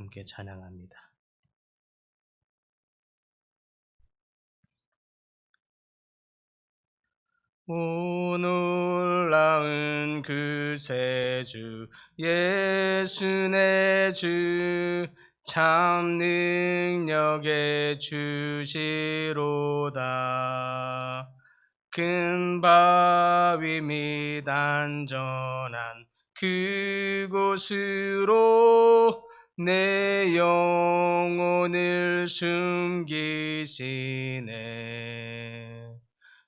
함께 찬양합니다. 오 놀라운 그세주 예수 내주 참 능력의 주시로다 큰 바위 및 안전한 그곳으로 내 영혼을 숨기시네.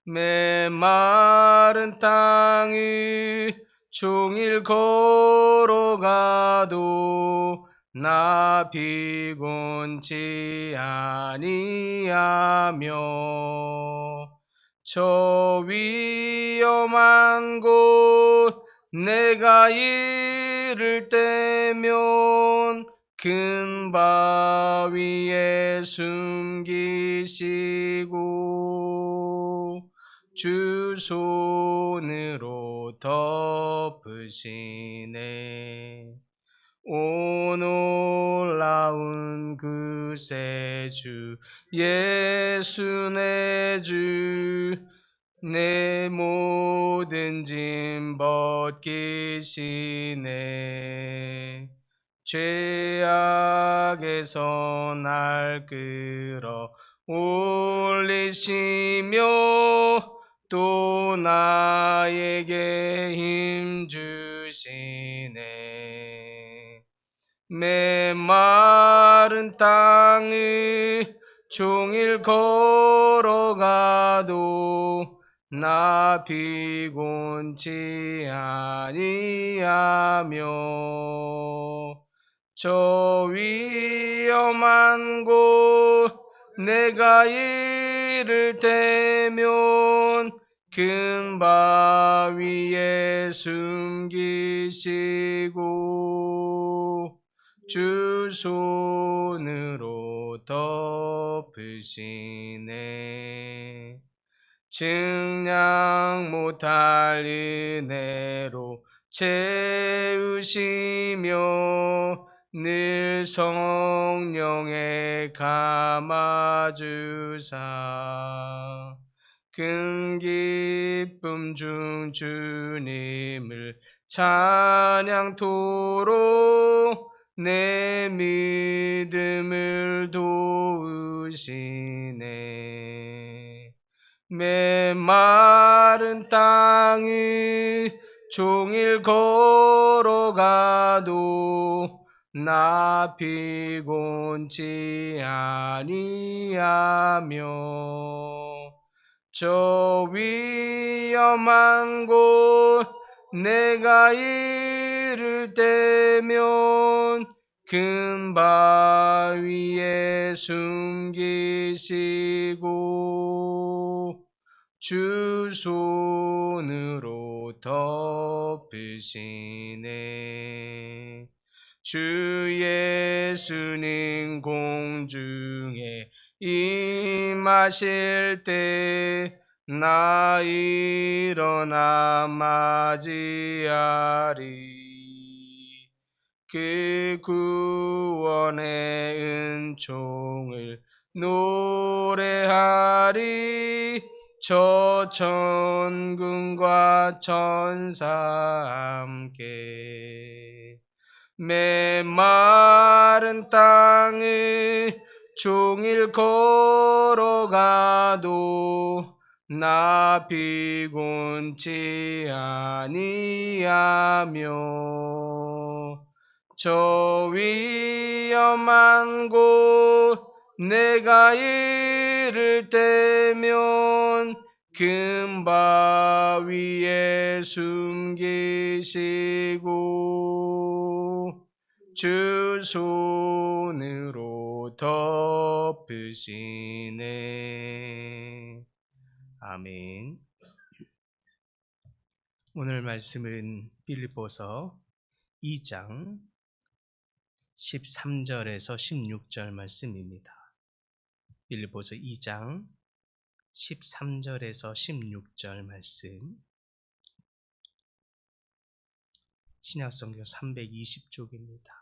메마른 땅을 종일 걸어가도 나 비곤치 아니하며 저 위험한 곳 내가 이를 때면 큰 바위에 숨기시고 주 손으로 덮으시네. 오 놀라운 그세주 예수 내주 내 모든 짐 벗기시네 죄악에서 날 끌어 올리시며 또 나에게 힘 주시네. 메마른 땅을 종일 걸어가도 나 비곤치 아니하며 저 위험한 곳 내가 이를 때면 큰 바위에 숨기시고 주 손으로 덮으시네. 증량 못할 은혜로 채우시며 늘 성령에 감아주사. 큰 기쁨 중 주님을 찬양토록 내 믿음을 도우시네. 메마른 땅을 종일 걸어가도 나 비곤치 아니하며 저 위험한 곳 내가 이를 때면 큰 바위에 숨기시고 주 손으로 덮으시네 주 예수님 공중에 임하실 때 나 일어나 맞이하리. 그 구원의 은총을 노래하리. 저 천군과 천사 함께 메마른 땅을 종일 걸어가도 나 비곤치 아니하며 저 위험한 곳 내가 이를 때면 금바 위에 숨기시고 주 손으로 덮으시네 아멘 오늘 말씀은 빌립보서 2장 13절에서 16절 말씀입니다. 빌립보서 2장 13절에서 16절 말씀. 신약성경 320쪽입니다.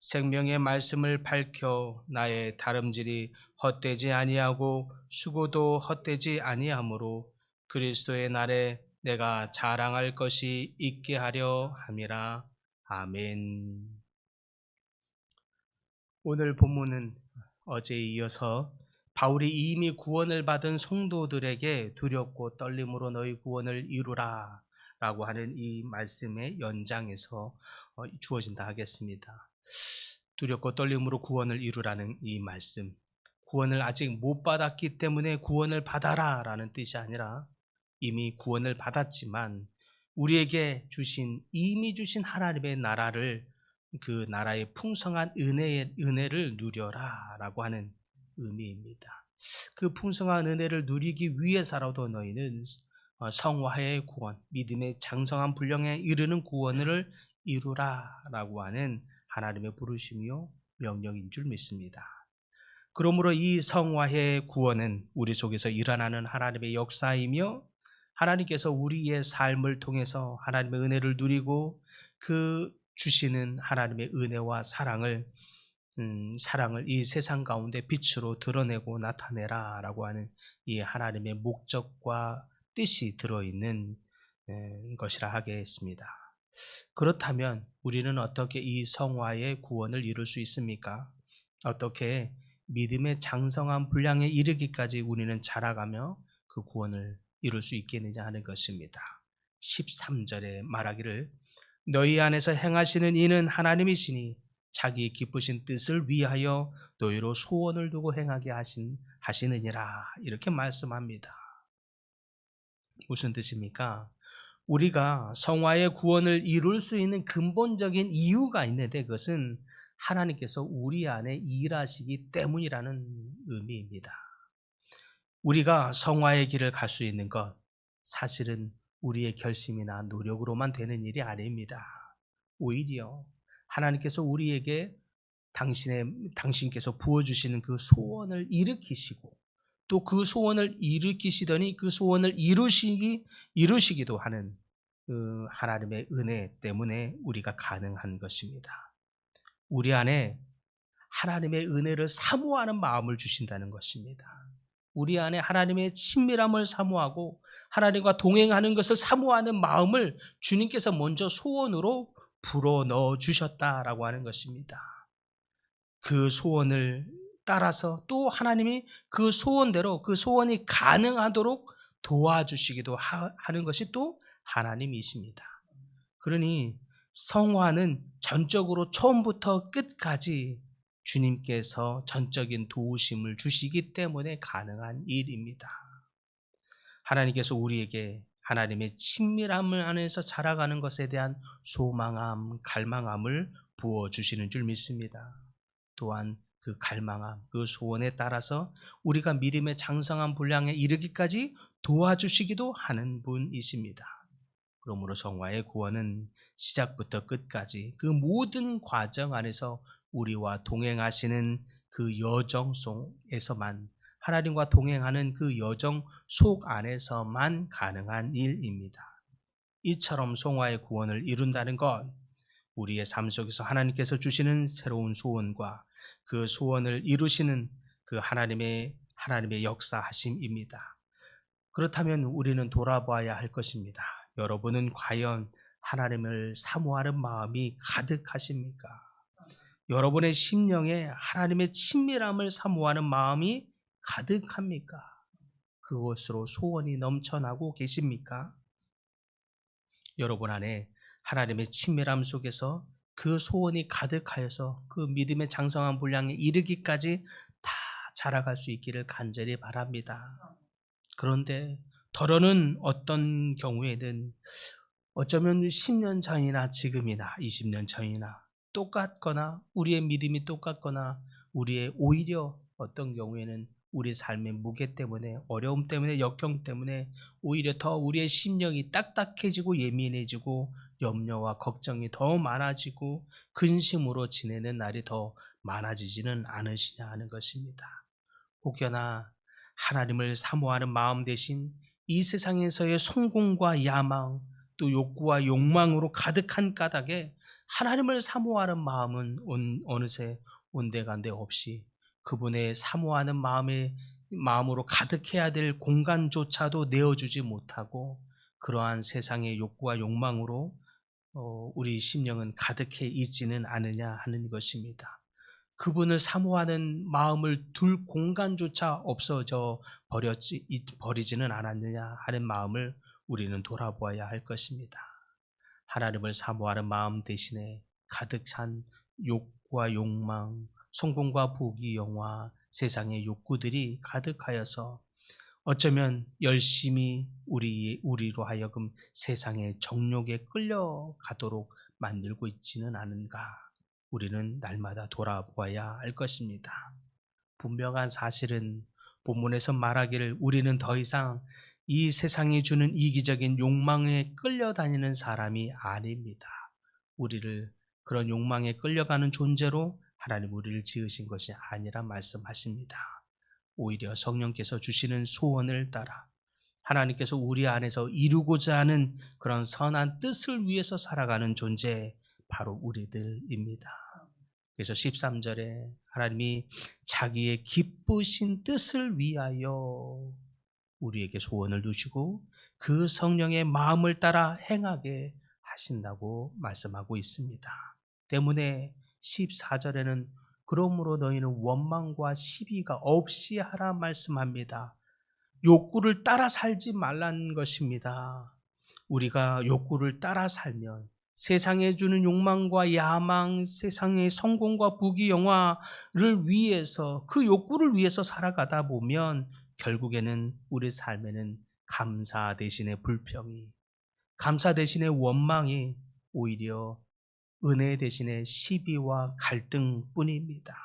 생명의 말씀을 밝혀 나의 다름질이 헛되지 아니하고 수고도 헛되지 아니하므로 그리스도의 날에 내가 자랑할 것이 있게 하려 함이라. 아멘. 오늘 본문은 어제에 이어서 바울이 이미 구원을 받은 성도들에게 두렵고 떨림으로 너희 구원을 이루라 라고 하는 이 말씀의 연장에서 어, 주어진다 하겠습니다. 두렵고 떨림으로 구원을 이루라는 이 말씀. 구원을 아직 못 받았기 때문에 구원을 받아라 라는 뜻이 아니라 이미 구원을 받았지만 우리에게 주신 이미 주신 하나님의 나라를 그 나라의 풍성한 은혜의 은혜를 누려라라고 하는 의미입니다. 그 풍성한 은혜를 누리기 위해서라도 너희는 어, 성화의 구원, 믿음의 장성한 분량에 이르는 구원을 이루라라고 하는 하나님의 부르심이요 명령인 줄 믿습니다. 그러므로 이 성화의 구원은 우리 속에서 일어나는 하나님의 역사이며 하나님께서 우리의 삶을 통해서 하나님의 은혜를 누리고 그 주시는 하나님의 은혜와 사랑을 음, 사랑을 이 세상 가운데 빛으로 드러내고 나타내라라고 하는 이 하나님의 목적과 뜻이 들어있는 에, 것이라 하겠습니다. 그렇다면 우리는 어떻게 이 성화의 구원을 이룰 수 있습니까? 어떻게 믿음의 장성한 분량에 이르기까지 우리는 자라가며 그 구원을 이룰 수 있겠느냐 하는 것입니다. 13절에 말하기를 너희 안에서 행하시는 이는 하나님이시니 자기 기쁘신 뜻을 위하여 너희로 소원을 두고 행하게 하신 하시느니라 이렇게 말씀합니다. 무슨 뜻입니까? 우리가 성화의 구원을 이룰 수 있는 근본적인 이유가 있는데 그것은 하나님께서 우리 안에 일하시기 때문이라는 의미입니다. 우리가 성화의 길을 갈 수 있는 것 사실은 우리의 결심이나 노력으로만 되는 일이 아닙니다. 오히려 하나님께서 우리에게 당신의 당신께서 부어 주시는 그 소원을 일으키시고 또 그 소원을 일으키시더니 그 소원을 이루시기 이루시기도 하는 그 하나님의 은혜 때문에 우리가 가능한 것입니다. 우리 안에 하나님의 은혜를 사모하는 마음을 주신다는 것입니다. 우리 안에 하나님의 친밀함을 사모하고 하나님과 동행하는 것을 사모하는 마음을 주님께서 먼저 소원으로 불어 넣어 주셨다라고 하는 것입니다. 그 소원을 따라서 또 하나님이 그 소원대로 그 소원이 가능하도록 도와주시기도 하 는 것이 또 하나님이십니다. 그러니 성화는 전적으로 처음부터 끝까지 주님께서 전적인 도우심을 주시기 때문에 가능한 일입니다. 하나님께서 우리에게 하나님의 친밀함을 안에서 자라가는 것에 대한 소망함, 갈망함을 부어 주시는 줄 믿습니다. 또한 그 갈망함, 그 소원에 따라서 우리가 믿음의 장성한 분량에 이르기까지 도와주시기도 하는 분이십니다. 그러므로 성화의 구원은 시작부터 끝까지 그 모든 과정 안에서 우리와 동행하시는 그 여정 속에서만 하나님과 동행하는 그 여정 속 안에서만 가능한 일입니다. 이처럼 송화의 구원을 이룬다는 것, 우리의 삶 속에서 하나님께서 주시는 새로운 소원과 그 소원을 이루시는 그 하나님의 하나님의 역사하심입니다. 그렇다면 우리는 돌아봐야 할 것입니다. 여러분은 과연 하나님을 사모하는 마음이 가득하십니까? 여러분의 심령에 하나님의 친밀함을 사모하는 마음이 가득합니까? 그것으로 소원이 넘쳐나고 계십니까? 여러분 안에 하나님의 친밀함 속에서 그 소원이 가득하여서 그 믿음의 장성한 분량에 이르기까지 다 자라갈 수 있기를 간절히 바랍니다. 그런데 더러는 어떤 경우에는 어쩌면 10년 전이나 지금이나 20년 전이나 똑같거나 우리의 믿음이 똑같거나 우리의 오히려 어떤 경우에는 우리 삶의 무게 때문에 어려움 때문에 역경 때문에 오히려 더 우리의 심령이 딱딱해지고 예민해지고 염려와 걱정이 더 많아지고 근심으로 지내는 날이 더 많아지지는 않으시냐 하는 것입니다. 혹여나 하나님을 사모하는 마음 대신 이 세상에서의 성공과 야망 또 욕구와 욕망으로 가득한 까닭에 하나님을 사모하는 마음은 온, 어느새 온데간데 없이 그분의 사모하는 마음의 마음으로 가득해야 될 공간조차도 내어주지 못하고 그러한 세상의 욕구와 욕망으로 어, 우리 심령은 가득해 있지는 않으냐 하는 것입니다. 그분을 사모하는 마음을 둘 공간조차 없어져 버렸지, 버리지는 않았느냐 하는 마음을 우리는 돌아보아야 할 것입니다. 하나님을 사모하는 마음 대신에 가득 찬 욕과 욕망, 성공과 부귀, 영화, 세상의 욕구들이 가득하여서 어쩌면 열심히 우리 우리로 하여금 세상의 정욕에 끌려가도록 만들고 있지는 않은가? 우리는 날마다 돌아보아야 할 것입니다. 분명한 사실은 본문에서 말하기를 우리는 더 이상 이 세상이 주는 이기적인 욕망에 끌려다니는 사람이 아닙니다. 우리를 그런 욕망에 끌려가는 존재로 하나님 우리를 지으신 것이 아니라 말씀하십니다. 오히려 성령께서 주시는 소원을 따라 하나님께서 우리 안에서 이루고자 하는 그런 선한 뜻을 위해서 살아가는 존재 바로 우리들입니다. 그래서 13절에 하나님이 자기의 기쁘신 뜻을 위하여 우리에게 소원을 두시고 그 성령의 마음을 따라 행하게 하신다고 말씀하고 있습니다. 때문에 14절에는 그러므로 너희는 원망과 시비가 없이 하라 말씀합니다. 욕구를 따라 살지 말라는 것입니다. 우리가 욕구를 따라 살면 세상에 주는 욕망과 야망, 세상의 성공과 부귀 영화를 위해서 그 욕구를 위해서 살아가다 보면 결국에는 우리 삶에는 감사 대신에 불평이, 감사 대신에 원망이 오히려 은혜 대신에 시비와 갈등뿐입니다.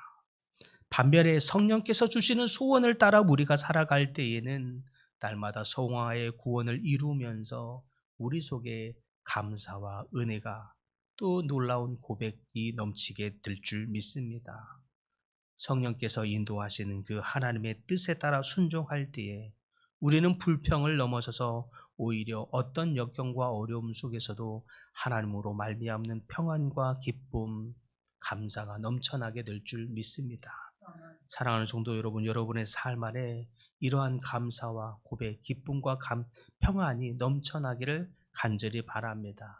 반면에 성령께서 주시는 소원을 따라 우리가 살아갈 때에는 날마다 성화의 구원을 이루면서 우리 속에 감사와 은혜가 또 놀라운 고백이 넘치게 될 줄 믿습니다. 성령께서 인도하시는 그 하나님의 뜻에 따라 순종할 때에 우리는 불평을 넘어서서 오히려 어떤 역경과 어려움 속에서도 하나님으로 말미암는 평안과 기쁨, 감사가 넘쳐나게 될 줄 믿습니다. 사랑하는 성도 여러분, 여러분의 삶 안에 이러한 감사와 고백, 기쁨과 감, 평안이 넘쳐나기를 간절히 바랍니다.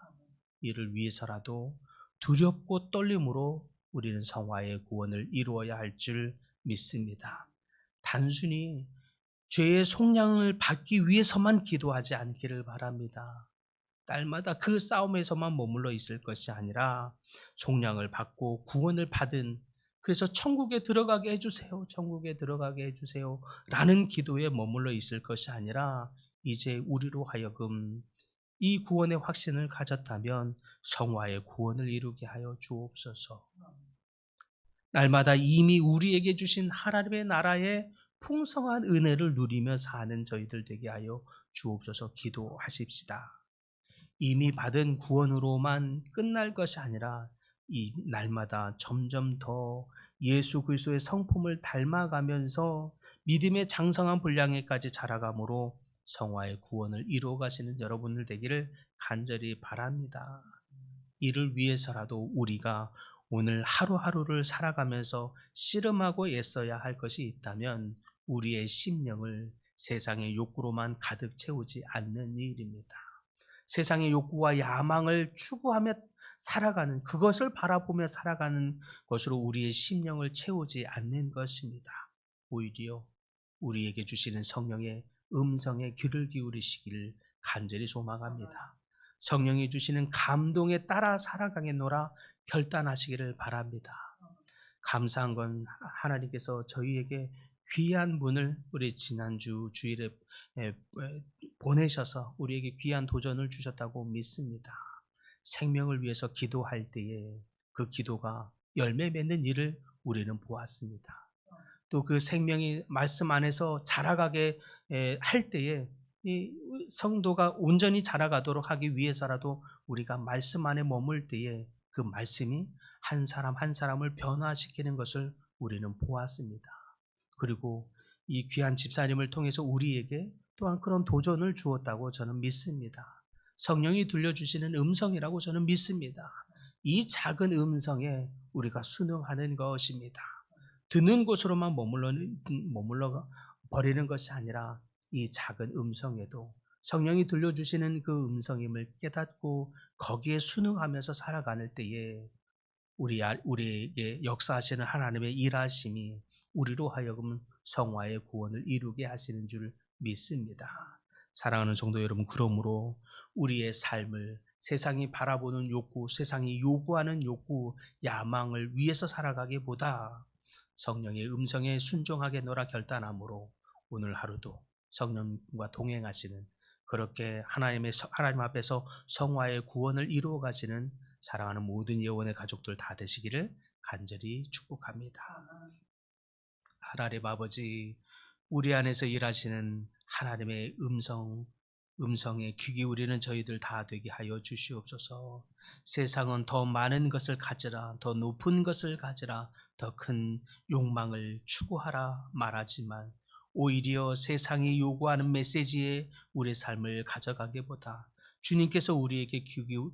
이를 위해서라도 두렵고 떨림으로 우리는 성화의 구원을 이루어야 할 줄 믿습니다. 단순히 죄의 속량을 받기 위해서만 기도하지 않기를 바랍니다. 날마다 그 싸움에서만 머물러 있을 것이 아니라 속량을 받고 구원을 받은 그래서 천국에 들어가게 해주세요. 천국에 들어가게 해주세요. 라는 기도에 머물러 있을 것이 아니라 이제 우리로 하여금 이 구원의 확신을 가졌다면 성화의 구원을 이루게 하여 주옵소서. 날마다 이미 우리에게 주신 하나님의 나라의 풍성한 은혜를 누리며 사는 저희들 되게 하여 주옵소서 기도하십시다. 이미 받은 구원으로만 끝날 것이 아니라 이 날마다 점점 더 예수 그리스도의 성품을 닮아가면서 믿음의 장성한 분량에까지 자라감으로 성화의 구원을 이루어 가시는 여러분들 되기를 간절히 바랍니다. 이를 위해서라도 우리가 오늘 하루하루를 살아가면서 씨름하고 애써야 할 것이 있다면 우리의 심령을 세상의 욕구로만 가득 채우지 않는 일입니다. 세상의 욕구와 야망을 추구하며 살아가는 그것을 바라보며 살아가는 것으로 우리의 심령을 채우지 않는 것입니다. 오히려 우리에게 주시는 성령의 음성에 귀를 기울이시기를 간절히 소망합니다. 성령이 주시는 감동에 따라 살아가겠노라 결단하시기를 바랍니다. 감사한 건 하나님께서 저희에게 귀한 분을 우리 지난주 주일에 보내셔서 우리에게 귀한 도전을 주셨다고 믿습니다. 생명을 위해서 기도할 때에 그 기도가 열매 맺는 일을 우리는 보았습니다. 또 그 생명이 말씀 안에서 자라가게 할 때에 이 성도가 온전히 자라가도록 하기 위해서라도 우리가 말씀 안에 머물 때에 그 말씀이 한 사람 한 사람을 변화시키는 것을 우리는 보았습니다. 그리고 이 귀한 집사님을 통해서 우리에게 또한 그런 도전을 주었다고 저는 믿습니다. 성령이 들려주시는 음성이라고 저는 믿습니다. 이 작은 음성에 우리가 순응하는 것입니다. 듣는 곳으로만 머물러, 머물러 버리는 것이 아니라 이 작은 음성에도 성령이 들려주시는 그 음성임을 깨닫고 거기에 순응하면서 살아가는 때에 우리, 우리에게 역사하시는 하나님의 일하심이 우리로 하여금 성화의 구원을 이루게 하시는 줄 믿습니다. 사랑하는 성도 여러분, 그러므로 우리의 삶을 세상이 바라보는 욕구, 세상이 요구하는 욕구, 야망을 위해서 살아가기보다 성령의 음성에 순종하게 노라 결단함으로 오늘 하루도 성령과 동행하시는 그렇게 하나님의 하나님 앞에서 성화의 구원을 이루어 가시는 사랑하는 모든 예원의 가족들 다 되시기를 간절히 축복합니다. 하나님 아버지 우리 안에서 일하시는 하나님의 음성 음성에 귀 기울이는 저희들 다 되게 하여 주시옵소서. 세상은 더 많은 것을 가지라, 더 높은 것을 가지라, 더 큰 욕망을 추구하라 말하지만 오히려 세상이 요구하는 메시지에 우리 삶을 가져가기보다 주님께서 우리에게 귀그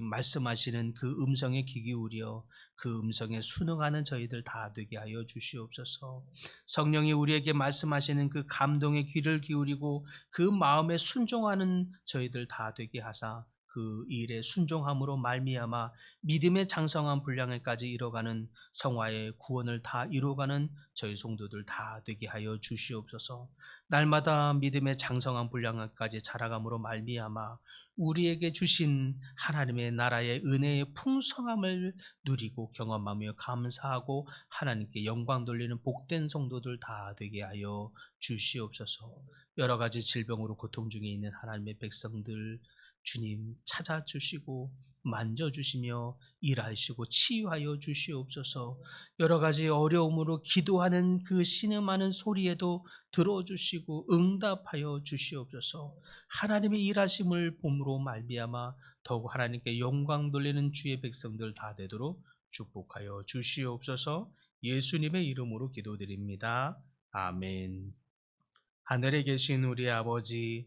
말씀하시는 그 음성에 귀 기울여 그 음성에 순응하는 저희들 다 되게 하여 주시옵소서. 성령이 우리에게 말씀하시는 그 감동의 귀를 기울이고 그 마음에 순종하는 저희들 다 되게 하사 그 일에 순종함으로 말미암아 믿음의 장성한 분량에까지 이뤄가는 성화의 구원을 다 이루어가는 저희 성도들 다 되게 하여 주시옵소서. 날마다 믿음의 장성한 분량까지 자라감으로 말미암아 우리에게 주신 하나님의 나라의 은혜의 풍성함을 누리고 경험하며 감사하고 하나님께 영광 돌리는 복된 성도들 다 되게 하여 주시옵소서. 여러 가지 질병으로 고통 중에 있는 하나님의 백성들 주님 찾아주시고 만져주시며 일하시고 치유하여 주시옵소서 여러 가지 어려움으로 기도하는 그 신음하는 소리에도 들어주시고 응답하여 주시옵소서 하나님의 일하심을 봄으로 말미암아 더욱 하나님께 영광 돌리는 주의 백성들 다 되도록 축복하여 주시옵소서 예수님의 이름으로 기도드립니다. 아멘. 하늘에 계신 우리 아버지,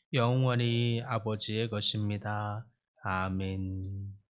영원히 아버지의 것입니다. 아멘.